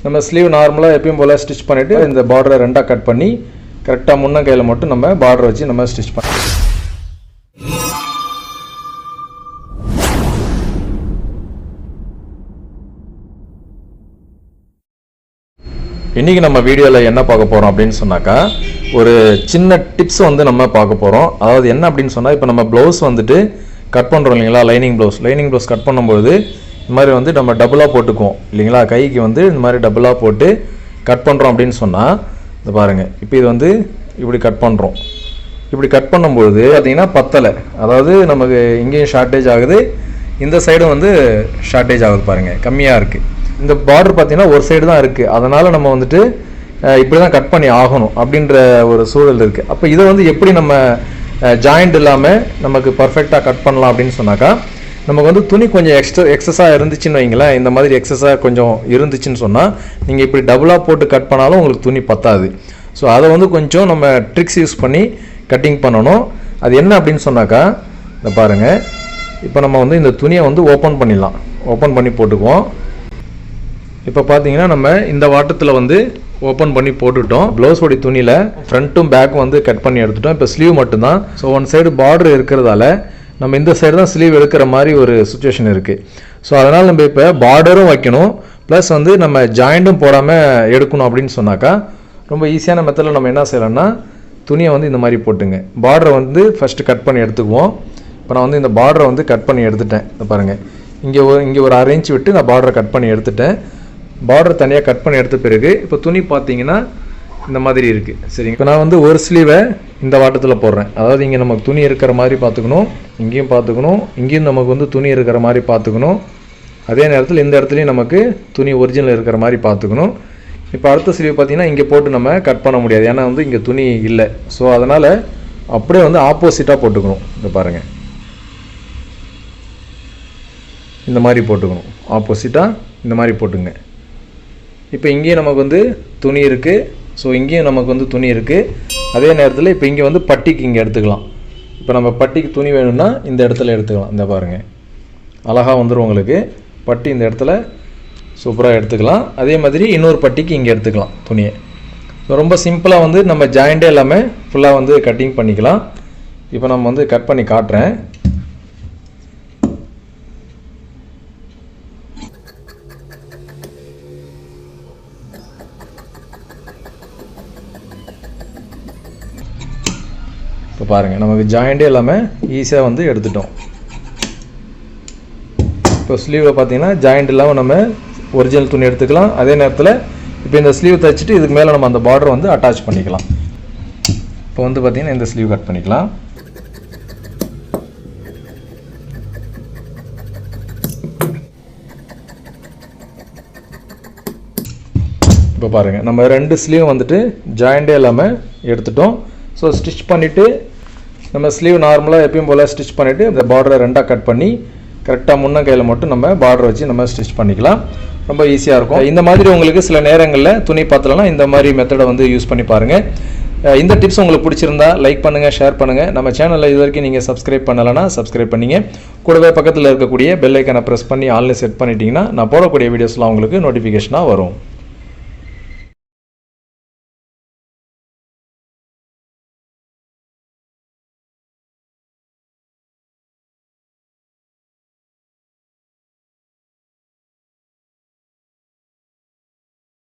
நம்ம ஸ்லீவ் நார்மலாக எப்பயும் போல் ஸ்டிச் பண்ணிவிட்டு இந்த பார்டரை ரெண்டாக கட் பண்ணி கரெக்டாக முன்னங்கையில் மட்டும் நம்ம பார்டர் வச்சு நம்ம ஸ்டிச் பண்ணலாம் இன்றைக்கி நம்ம வீடியோவில் என்ன பார்க்க போகிறோம் அப்படின்னு சொன்னாக்கா ஒரு சின்ன டிப்ஸ் வந்து நம்ம பார்க்க போகிறோம் அதாவது என்ன அப்படின்னு சொன்னால் இப்போ நம்ம ப்ளவுஸ் வந்துட்டு கட் பண்ணுறோம் இல்லைங்களா? Lining blouse lining blouse cut பண்ணும்போது இந்த மாதிரி வந்து நம்ம டபுளாக போட்டுக்குவோம். இல்லைங்களா? கைக்கு வந்து இந்த மாதிரி டபுளாக போட்டு கட் பண்ணுறோம் அப்படின்னு சொன்னால் இந்த பாருங்கள் இப்போ இது வந்து இப்படி கட் பண்ணுறோம் இப்படி கட் பண்ணும்பொழுது பார்த்தீங்கன்னா பத்தலை. அதாவது நமக்கு இங்கேயும் ஷார்ட்டேஜ் ஆகுது. இந்த சைடும் வந்து ஷார்ட்டேஜ் ஆகுது பாருங்கள் கம்மியாக இருக்குது இந்த பார்டர் பார்த்தீங்கன்னா ஒரு சைடு தான் இருக்குது அதனால் நம்ம வந்துட்டு இப்படி தான் கட் பண்ணி ஆகணும் அப்படின்ற ஒரு சூழல் இருக்குது அப்போ இதை வந்து எப்படி நம்ம ஜாயிண்ட் இல்லாமல் நமக்கு பர்ஃபெக்டாக கட் பண்ணலாம் அப்படின்னு சொன்னாக்கா நமக்கு வந்து துணி கொஞ்சம் எக்ஸ்ட்ரா எக்ஸஸாக இருந்துச்சுன்னு வைங்களேன். இந்த மாதிரி எக்ஸஸாக கொஞ்சம் இருந்துச்சுன்னு சொன்னால் நீங்கள் இப்படி டபுளாக போட்டு கட் பண்ணாலும் உங்களுக்கு துணி பத்தாது. ஸோ அதை வந்து கொஞ்சம் நம்ம ட்ரிக்ஸ் யூஸ் பண்ணி கட்டிங் பண்ணணும். அது என்ன அப்படின்னு சொன்னாக்கா இந்த பாருங்கள் இப்போ நம்ம வந்து இந்த துணியை வந்து ஓப்பன் பண்ணிடலாம். ஓப்பன் பண்ணி போட்டுக்குவோம். இப்போ பார்த்தீங்கன்னா நம்ம இந்த வாட்டத்தில் வந்து ஓப்பன் பண்ணி போட்டுட்டோம். ப்ளவுஸ் உடைய துணியில் ஃப்ரண்ட்டும் பேக்கும் வந்து கட் பண்ணி எடுத்துட்டோம். இப்போ ஸ்லீவ் மட்டும்தான். ஸோ ஒன் சைடு பார்டர் இருக்கிறதால நம்ம இந்த சைடு தான் ஸ்லீவ் எடுக்கிற மாதிரி ஒரு சுச்சுவேஷன் இருக்குது ஸோ அதனால் நம்ம இப்போ பார்டரும் வைக்கணும். ப்ளஸ் வந்து நம்ம ஜாயிண்ட்டும் போடாமல் எடுக்கணும் அப்படின்னு சொன்னாக்கா ரொம்ப ஈஸியான மெத்தடில் நம்ம என்ன செய்யலாம்னா துணியை வந்து இந்த மாதிரி போட்டுங்க. பார்டரை வந்து ஃபஸ்ட்டு கட் பண்ணி எடுத்துக்குவோம். இப்போ நான் வந்து இந்த பார்டரை வந்து கட் பண்ணி எடுத்துட்டேன். பாருங்கள் இங்கே ஒரு இங்கே ஒரு அரை இன்ச் விட்டு நான் பார்டரை கட் பண்ணி எடுத்துட்டேன். பார்டர் தனியாக கட் பண்ணி எடுத்த பிறகு இப்போ துணி பார்த்தீங்கன்னா இந்த மாதிரி இருக்குது சரிங்க. இப்போ நான் வந்து ஒரு ஸ்லீவை இந்த வாட்டத்தில் போடுறேன். அதாவது இங்கே நமக்கு துணி இருக்கிற மாதிரி பார்த்துக்கணும் இங்கேயும் பார்த்துக்கணும் இங்கேயும் நமக்கு வந்து துணி இருக்கிற மாதிரி பார்த்துக்கணும். அதே நேரத்தில் இந்த இடத்துலையும் நமக்கு துணி ஒரிஜினல் இருக்கிற மாதிரி பார்த்துக்கணும். இப்போ அடுத்த ஸ்லீவ் பார்த்தீங்கன்னா இங்கே போட்டு நம்ம கட் பண்ண முடியாது. ஏன்னா வந்து இங்கே துணி இல்லை. ஸோ அதனால் அப்படியே வந்து ஆப்போசிட்டாக போட்டுக்கணும். இங்கே பாருங்கள் இந்த மாதிரி போட்டுக்கணும். ஆப்போசிட்டாக இந்த மாதிரி போட்டுங்க. இப்போ இங்கேயும் நமக்கு வந்து துணி இருக்குது ஸோ இங்கேயும் நமக்கு வந்து துணி இருக்குது அதே நேரத்தில் இப்போ இங்கே வந்து பட்டிக்கு இங்கே எடுத்துக்கலாம். இப்போ நம்ம பட்டிக்கு துணி வேணும்னா இந்த இடத்துல எடுத்துக்கலாம். இந்த பாருங்கள் அழகாக வந்துடும் உங்களுக்கு. பட்டி இந்த இடத்துல சூப்பராக எடுத்துக்கலாம். அதே மாதிரி இன்னொரு பட்டிக்கு இங்கே எடுத்துக்கலாம் துணியை. ஸோ ரொம்ப சிம்பிளாக வந்து நம்ம ஜாயிண்டே எல்லாமே ஃபுல்லாக வந்து கட்டிங் பண்ணிக்கலாம். இப்போ நம்ம வந்து கட் பண்ணி காட்டுறேன். பாருங்கள் நமக்கு ஜாயிண்டே இல்லாமல் ஈஸியாக வந்து எடுத்துட்டோம். இப்போ ஸ்லீவில் பார்த்தீங்கன்னா ஜாயிண்ட் இல்லாமல் நம்ம ஒரிஜினல் துணி எடுத்துக்கலாம். அதே நேரத்தில் இப்போ இந்த ஸ்லீவ் தைச்சிட்டு இதுக்கு மேலே நம்ம அந்த பார்டர் வந்து அட்டாச் பண்ணிக்கலாம். இப்போ வந்து பார்த்தீங்கன்னா இந்த ஸ்லீவ் கட் பண்ணிக்கலாம். இப்போ பாருங்கள் நம்ம ரெண்டு ஸ்லீவ் வந்துட்டு ஜாயிண்டே இல்லாமல் எடுத்துட்டோம். ஸோ ஸ்டிச் பண்ணிவிட்டு நம்ம ஸ்லீவ் நார்மலாக எப்பயும் போல் ஸ்டிச் பண்ணிவிட்டு இந்த பார்டரை ரெண்டாக கட் பண்ணி கரெக்டாக முன்ன கையில் மட்டும் நம்ம பார்டர் வச்சு நம்ம ஸ்டிச் பண்ணிக்கலாம். ரொம்ப ஈஸியாக இருக்கும். இந்த மாதிரி உங்களுக்கு சில நேரங்களில் துணி பார்த்தலனா இந்த மாதிரி மெத்தடை வந்து யூஸ் பண்ணி பாருங்கள் இந்த டிப்ஸ் உங்களுக்கு பிடிச்சிருந்தா லைக் பண்ணுங்கள் ஷேர் பண்ணுங்கள் நம்ம சேனலில் இது வரைக்கும் நீங்கள் சப்ஸ்கிரைப் பண்ணலைன்னா சப்ஸ்கிரைப் பண்ணிங்க. கூடவே பக்கத்தில் இருக்கக்கூடிய பெல் ஐக்கனை ப்ரெஸ் பண்ணி ஆன்லைன் செட் பண்ணிட்டீங்கன்னா நான் போடக்கூடிய வீடியோஸ்லாம் உங்களுக்கு நோட்டிஃபிகேஷனாக வரும்.